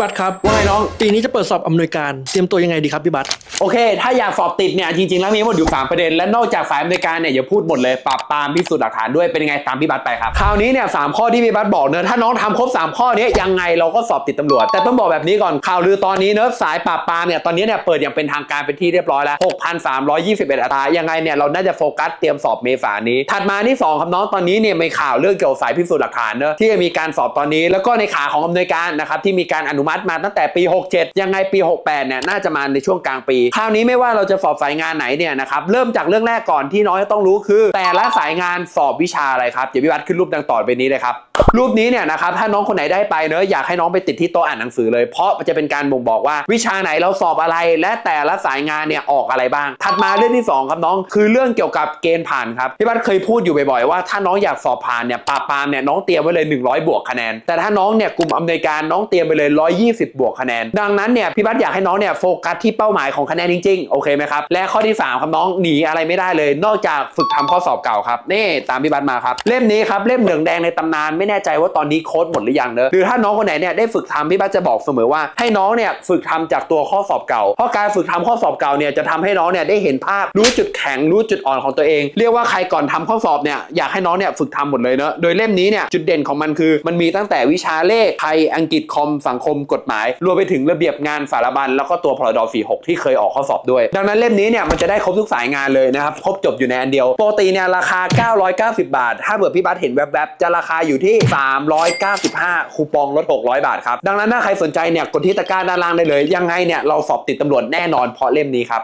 บัตครับว่าไงน้องปีนี้จะเปิดสอบอำนวยการเตรียมตัวยังไงดีครับพี่บัต โอเค ถ้าอยากสอบติดเนี่ยจริงๆแล้วมีหมดอยู่ 3 ประเด็น และนอกจากฝ่ายอำนวยการเนี่ยอย่าพูดหมดเลยปรับปรามพิสูจน์หลักฐานด้วยเป็นยังไงตามพี่บัตไปครับคราวนี้เนี่ยสามข้อที่พี่บัตบอกเนอะถ้าน้องทำครบ 3 ข้อนี้ยังไงเราก็สอบติดตำรวจ แต่ต้องบอกแบบนี้ก่อนข่าวลือตอนนี้เนอะสายปราบปรามเนี่ยตอนนี้เนี่ยเปิดอย่างเป็นทางการเป็นที่เรียบร้อยแล้ว 6,321อัตรายังไงเนี่ยเราน่าจะโฟกัสเตรียมสอบเมษานี้ ถัดมาที่สองครับน้องตอนนี้เนี่ยมีข่าวเรื่องเกี่ยวกับสายพิสูจน์หลักฐานเนอะที่จะมีการสอบตอนนี้ แล้วก็ในขาของอำนวยการนะครับที่มีการอนุมัติมาตั้งแต่ปี 67 ยังไงปี 68เนี่ยน่าจะมาในช่วงกลางปีคราวนี้ไม่ว่าเราจะสอบสายงานไหนเนี่ยนะครับเริ่มจากเรื่องแรกก่อนที่น้องจะต้องรู้คือ แต่ละสายงานสอบวิชาอะไรครับเดี๋ยวพี่วัดขึ้นรูปดังต่อไปนี้เลยครับ รูปนี้เนี่ยนะครับถ้าน้องคนไหนได้ไปเนอะอยากให้น้องไปติดที่โต๊ะอ่านหนังสือเลย เพราะมันจะเป็นการบ่งบอกว่า วิชาไหนเราสอบอะไร และแต่ละสายงานเนี่ยออกอะไรบ้าง ถัดมาเรื่องที่สองครับน้อง คือเรื่องเกี่ยวกับเกณฑ์ผ่านครับพี่บัตเคยพูดอยู่บ่อยๆว่าถ้าน้องอยากสอบผ่านเนี่ยปาปามเนี่ยน้องเตรียมไว้เลย 100 บวกคะแนน แต่ถ้าน้องเนี่ยกลุ่มอำนวยการน้องเตรียมไปเลย 120 บวกคะแนน ดังนั้นเนี่ยพี่บัตอยากให้น้องเนี่ยโฟกัสที่เป้าหมายของคะแนนจริงๆโอเคไหมครับและข้อที่สามครับน้องหนีอะไรไม่ได้เลย นอกจากฝึกทำข้อสอบเก่าครับนี่ตามพี่บัตมาครับเล่มนี้ครับเล่มเหลืองแดงในตำนานไม่แน่ใจว่าตอนนี้โค้ดหมดหรือยังเนอะหรือถ้าน้องคนไหนเนี่ยได้ฝึกทำพี่บัตจะบอกเสมอว่าให้น้องเนี่ยฝึกทำจากตัวข้อสอบเก่า เพราะการฝึกทำข้อสอบเก่าเนี่ยจะทำให้น้องเนี่ยได้เห็นภาพรู้จุดแข็งรู้จุดอ่อนของตัวเอง เรียกว่าใครก่อนทำข้อสอบเนี่ยอยากให้น้องเนี่ยฝึกทำหมดเลยเนอะโดยเล่มนี้เนี่ยจุดเด่นของมันคือ มันมีตั้งแต่วิชาเลขไทยอังกฤษคอมสังคมกฎหมาย รวมไปถึงระเบียบงานสารบัญแล้วก็ตัวพรด46 ที่เคยออกข้อสอบด้วย ดังนั้นเล่มนี้เนี่ยมันจะได้ครบทุกสายงานเลยนะครับครบจบอยู่ในอันเดียวปกติเนี่ยราคา 990 บาท ถ้าเผื่อพี่บัสเห็นแวบๆจะราคาอยู่ที่395 คูปองลด 600 บาทครับ ดังนั้นถ้าใครสนใจเนี่ยกดที่ตะกร้าด้านล่างได้เลย ยังไงเนี่ยเราสอบติดตำรวจแน่นอนเพราะเล่มนี้ครับ